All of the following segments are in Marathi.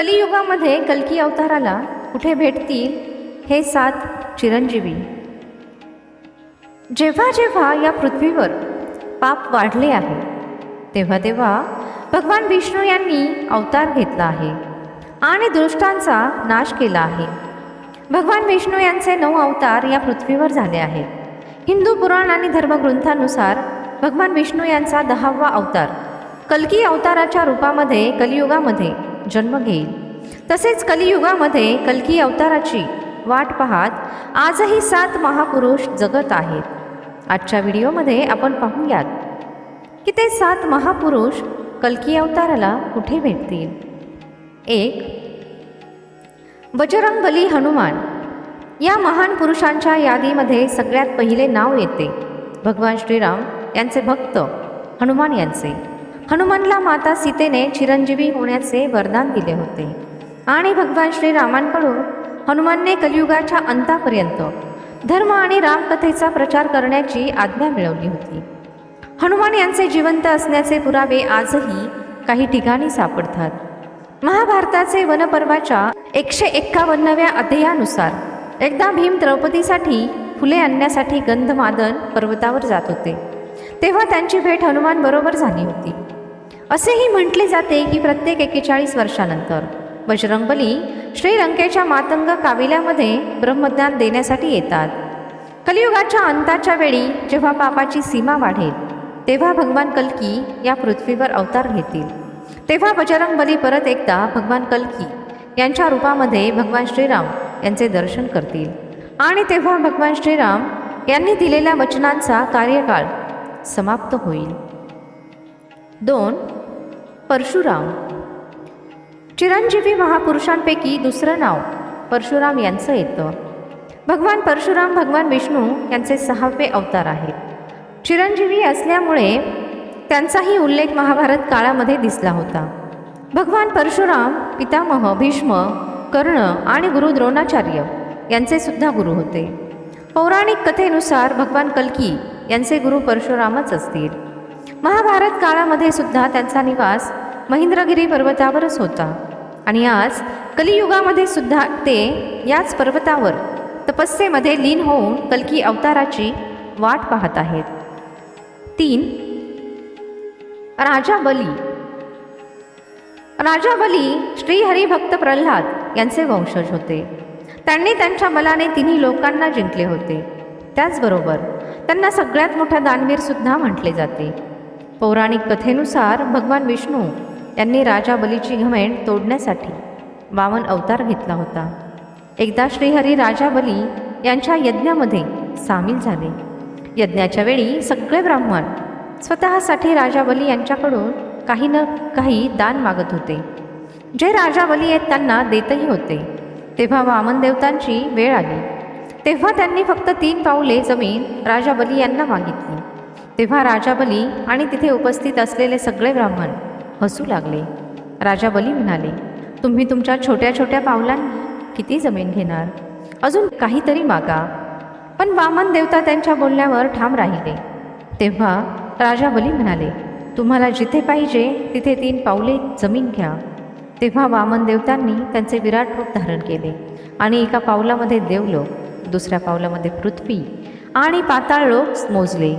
कलियुगामध्ये कलकी अवताराला कुठे भेटतील हे सात चिरंजीवी. जेव्हा जेव्हा या पृथ्वीवर पाप वाढले आहे तेव्हा तेव्हा भगवान विष्णू यांनी अवतार घेतला आहे आणि दुष्टांचा नाश केला आहे. भगवान विष्णू यांचे नऊ अवतार या पृथ्वीवर झाले आहेत. हिंदू पुराण आणि धर्मग्रंथानुसार भगवान विष्णू यांचा दहावा अवतार कलकी अवताराच्या रूपामध्ये कलियुगामध्ये जन्म घेईल. तसेच कलियुगामध्ये कलकी अवताराची वाट पाहत आजही सात महापुरुष जगत आहेत. आजच्या व्हिडिओमध्ये आपण पाहूयात की ते सात महापुरुष कलकी अवताराला कुठे भेटतील? एक बजरंगबली हनुमान. या महान पुरुषांच्या यादीमध्ये सगळ्यात पहिले नाव येते. भगवान श्रीराम यांचे भक्त हनुमान यांचे. हनुमानला माता सीतेने चिरंजीवी होण्याचे वरदान दिले होते. आणि भगवान श्रीरामांकडून हनुमानने कलियुगाच्या अंतापर्यंत धर्म आणि रामकथेचा प्रचार करण्याची आज्ञा मिळवली होती. हनुमान यांचे जिवंत असण्याचे पुरावे आजही काही ठिकाणी सापडतात. महाभारताचे वनपर्वाच्या एकशे एक्कावन्नव्या अध्यायानुसार एकदा भीम द्रौपदीसाठी फुले आणण्यासाठी गंधमादन पर्वतावर जात होते. तेव्हा त्यांची भेट हनुमान बरोबर झाली होती. असेही म्हटले जाते की प्रत्येक एकेचाळीस वर्षानंतर बजरंगबली श्रीलंकेच्या मातंग काविल्यामध्ये ब्रह्मज्ञान देण्यासाठी येतात. कलियुगाच्या अंताच्या वेळी जेव्हा पापाची सीमा वाढेल तेव्हा भगवान कल्की या पृथ्वीवर अवतार घेतील. तेव्हा बजरंगबली परत एकदा भगवान कल्की यांच्या रूपामध्ये भगवान श्रीराम यांचे दर्शन करतील. आणि तेव्हा भगवान श्रीराम यांनी दिलेल्या वचनांचा कार्यकाळ समाप्त होईल. दोन परशुराम. चिरंजीवी महापुरुषांपैकी दुसरं नाव परशुराम यांचं येतं. भगवान परशुराम भगवान विष्णू यांचे सहावे अवतार आहेत. चिरंजीवी असल्यामुळे त्यांचाही उल्लेख महाभारत काळामध्ये दिसला होता. भगवान परशुराम पितामह भीष्म कर्ण आणि गुरु द्रोणाचार्य यांचे सुद्धा गुरु होते. पौराणिक कथेनुसार भगवान कल्की यांचे गुरु परशुरामच असतील. महाभारत काळामध्ये सुद्धा त्यांचा निवास महेंद्रगिरी पर्वतावरच होता. आणि आज कलियुगामध्ये सुद्धा ते याच पर्वतावर तपस्येमध्ये लीन होऊन कलकी अवताराची वाट पाहत आहेत. तीन राजा बली. राजा बली श्रीहरिभक्त प्रल्हाद यांचे वंशज होते. त्यांनी त्यांच्या बलाने तिन्ही लोकांना जिंकले होते. त्याचबरोबर त्यांना सगळ्यात मोठा दानवीर सुद्धा म्हटले जाते. पौराणिक कथेनुसार भगवान विष्णू यांनी राजा बलीची घमेंड तोडण्यासाठी वामन अवतार घेतला होता. एकदा श्रीहरी राजा बली यांच्या यज्ञामध्ये सामील झाले. यज्ञाच्या वेळी सगळे ब्राह्मण स्वतःसाठी राजा बली यांच्याकडून काही न काही दान मागत होते. जे राजा बली आहेत त्यांना देतही होते. तेव्हा वामन देवतांची वेळ आली. तेव्हा त्यांनी फक्त तीन पाऊले जमीन राजा बली यांना मागितली. तेव्हा राजा बली आणि तिथे उपस्थित असलेले सगळे ब्राह्मण हसू लागले. राजा बली म्हणाले तुम्ही तुमच्या छोट्या छोट्या पावलांनी किती जमीन घेणार? अजून काहीतरी मागा. पण वामन देवता त्यांच्या बोलण्यावर ठाम राहिले. तेव्हा राजा बली म्हणाले तुम्हाला जिथे पाहिजे तिथे तीन पावले जमीन घ्या. तेव्हा वामन देवतांनी त्यांचे विराट रूप धारण केले आणि एका पावलामध्ये देवलोक दुसऱ्या पावलामध्ये पृथ्वी आणि पाताळ लोक मोजले.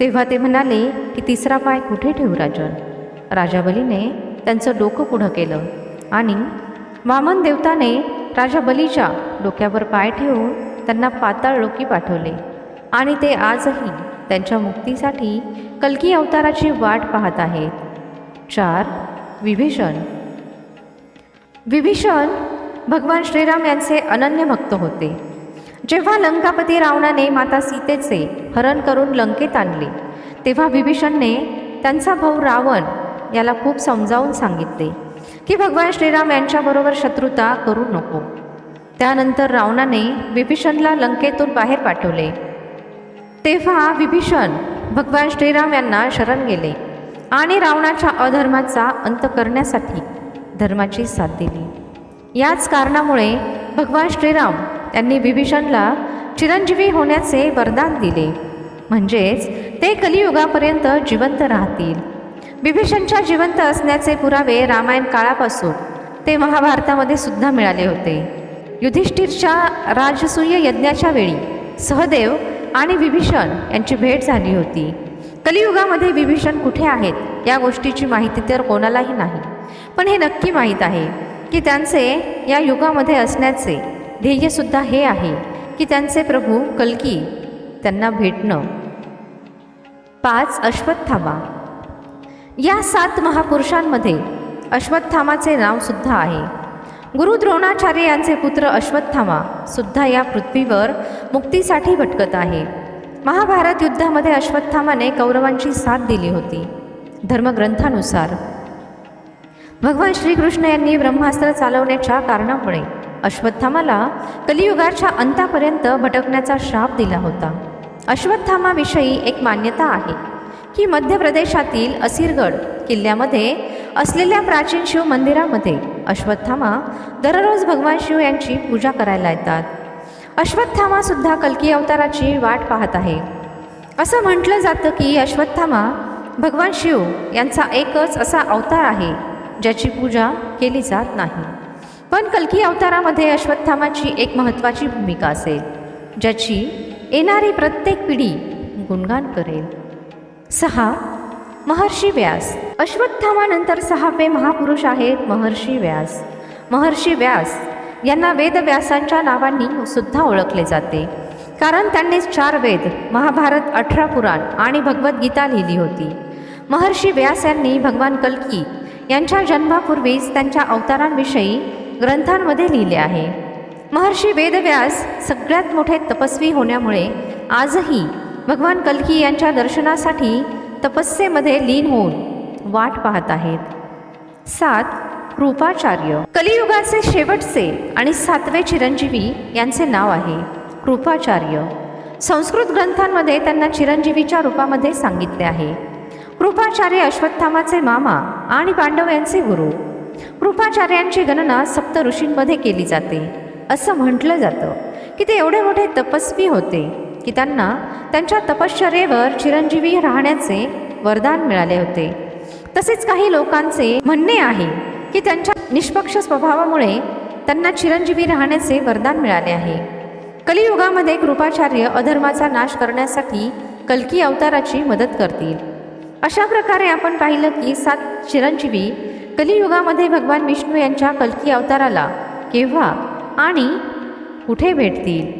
तेव्हा ते म्हणाले की तिसरा पाय कुठे ठेवू राजन? राजा बलीने त्यांचं डोकं पुढं केलं आणि वामन देवताने राजा बलीच्या डोक्यावर पाय ठेवून त्यांना पाताळ लोकी पाठवले. आणि ते आजही त्यांच्या मुक्तीसाठी कलकी अवताराची वाट पाहत आहेत. चार विभीषण. विभीषण भगवान श्रीराम यांचे अनन्य भक्त होते. जेव्हा लंकापती रावणाने माता सीतेचे हरण करून लंकेत आणले तेव्हा विभीषणने त्यांचा भाऊ रावण याला खूप समजावून सांगितले की भगवान श्रीराम यांच्याबरोबर शत्रुता करू नको. त्यानंतर रावणाने विभीषणला लंकेतून बाहेर पाठवले. तेव्हा विभीषण भगवान श्रीराम यांना शरण गेले आणि रावणाच्या अधर्माचा अंत करण्यासाठी धर्माची साथ दिली. याच कारणामुळे भगवान श्रीराम यांनी विभीषणला चिरंजीवी होण्याचे वरदान दिले. म्हणजेच ते कलियुगापर्यंत जिवंत राहतील. विभीषणच्या जिवंत असण्याचे पुरावे रामायण काळापासून ते महाभारतामध्ये सुद्धा मिळाले होते. युधिष्ठिरच्या राजसूय यज्ञाच्या वेळी सहदेव आणि विभीषण यांची भेट झाली होती. कलियुगामध्ये विभीषण कुठे आहेत या गोष्टीची माहिती तर कोणालाही नाही. पण हे नक्की माहीत आहे की त्यांचे या युगामध्ये असण्याचे ध्येयसुद्धा हे आहे की त्यांचे प्रभू कल्की त्यांना भेटणं. पाच अश्वत्थामा या सात महापुरुषांमध्ये अश्वत्थामाचे नावसुद्धा आहे. गुरु द्रोणाचार्य यांचे पुत्र अश्वत्थामा सुद्धा या पृथ्वीवर मुक्तीसाठी भटकत आहे. महाभारत युद्धामध्ये अश्वत्थामाने कौरवांची साथ दिली होती. धर्मग्रंथानुसार. भगवान श्रीकृष्ण यांनी ब्रह्मास्त्र चालवण्याच्या कारणामुळे अश्वत्थामाला कलियुगाच्या अंतापर्यंत भटकण्याचा श्राप दिला होता. अश्वत्थामाविषयी एक मान्यता आहे. की मध्य प्रदेशातील असिरगड किल्ल्यामध्ये असलेल्या प्राचीन शिव मंदिरामध्ये अश्वत्थामा दररोज भगवान शिव यांची पूजा करायला येतात. अश्वत्थामासुद्धा कल्की अवताराची वाट पाहत आहे. असं म्हटलं जातं की अश्वत्थामा भगवान शिव यांचा एकच असा अवतार आहे ज्याची पूजा केली जात नाही. पण कल्की अवतारामध्ये अश्वत्थामाची एक महत्त्वाची भूमिका असेल ज्याची येणारी प्रत्येक पिढी गुणगान करेल. सहा महर्षी व्यास. अश्वत्थामानंतर सहावे महापुरुष आहेत महर्षी व्यास. महर्षी व्यास यांना वेदव्यासांच्या नावांनी सुद्धा ओळखले जाते. कारण त्यांनी चार वेद महाभारत अठरा पुराण आणि भगवद्गीता लिहिली होती. महर्षी व्यास यांनी भगवान कल्की यांच्या जन्मापूर्वीच त्यांच्या अवतारांविषयी ग्रंथांमध्ये लिहिले आहे. महर्षी वेदव्यास सगळ्यात मोठे तपस्वी होण्यामुळे आजही भगवान कल्की यांच्या दर्शनासाठी तपस्येमध्ये लीन होऊन वाट पाहत आहेत. सात कृपाचार्य. कलियुगाचे शेवटचे आणि सातवे चिरंजीवी यांचे नाव आहे कृपाचार्य. संस्कृत ग्रंथांमध्ये त्यांना चिरंजीवीच्या रूपामध्ये सांगितले आहे. कृपाचार्य अश्वत्थामाचे मामा आणि पांडव यांचे गुरु. कृपाचार्यांची गणना सप्त ऋषींमध्ये केली जाते. असं म्हटलं जातं की ते एवढे मोठे तपस्वी होते. की त्यांना त्यांच्या तपश्चर्येवर चिरंजीवी राहण्याचे वरदान मिळाले होते. तसेच काही लोकांचे म्हणणे आहे की त्यांच्या निष्पक्ष स्वभावामुळे त्यांना चिरंजीवी राहण्याचे वरदान मिळाले आहे. कलियुगामध्ये कृपाचार्य अधर्माचा नाश करण्यासाठी कलकी अवताराची मदत करतील. अशा प्रकारे आपण पाहिलं की सात चिरंजीवी कलियुगामध्ये भगवान विष्णू यांच्या कलकी अवताराला केव्हा आणि कुठे भेटतील?